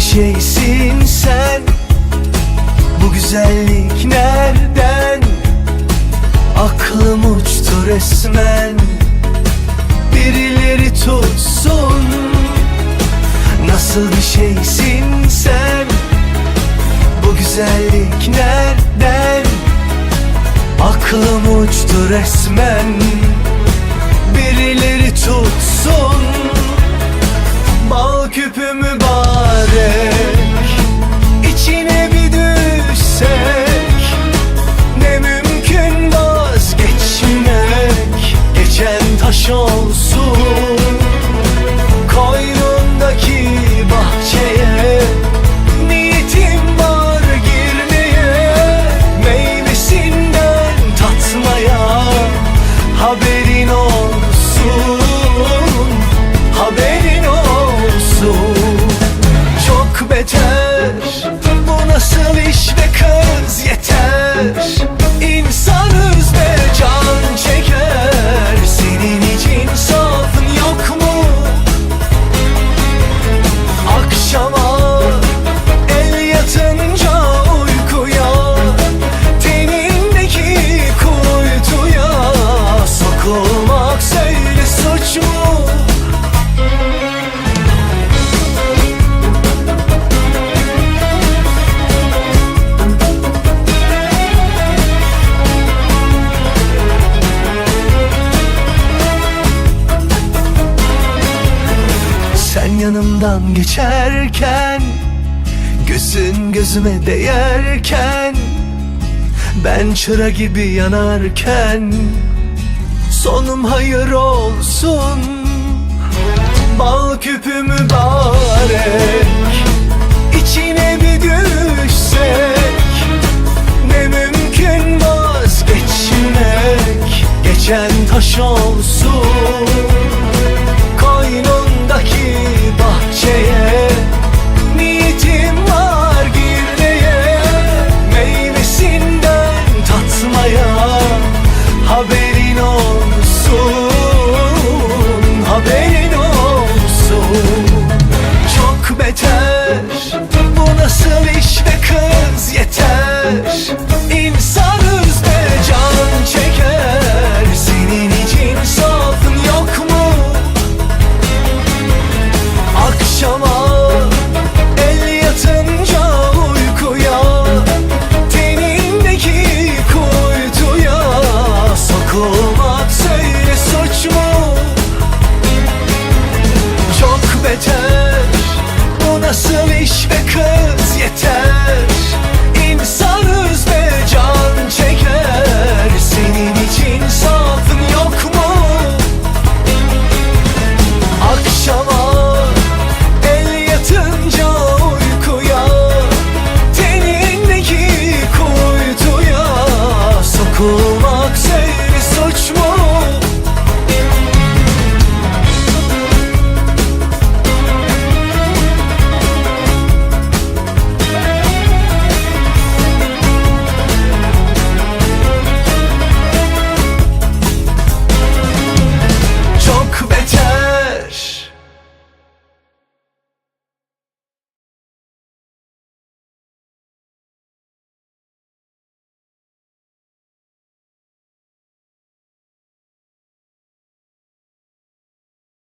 şeysin sen? Bu güzellik nereden? Aklım uçtu resmen. Birileri tutsun. Nasıl bir şeysin sen? Bu güzellik nereden? Aklım uçtu resmen. Birileri tutsun. Bal küpü Haberin olsun Haberin olsun. Çok beter Bu nasıl iş be kız yeter yanımdan geçerken Gözün gözüme değerken Ben çıra gibi yanarken Sonum hayır olsun. Bal küpü mübarek İçine bir düşsek Ne mümkün vazgeçmek Geçen taş olsun Koynundaki bahçeye Niyetim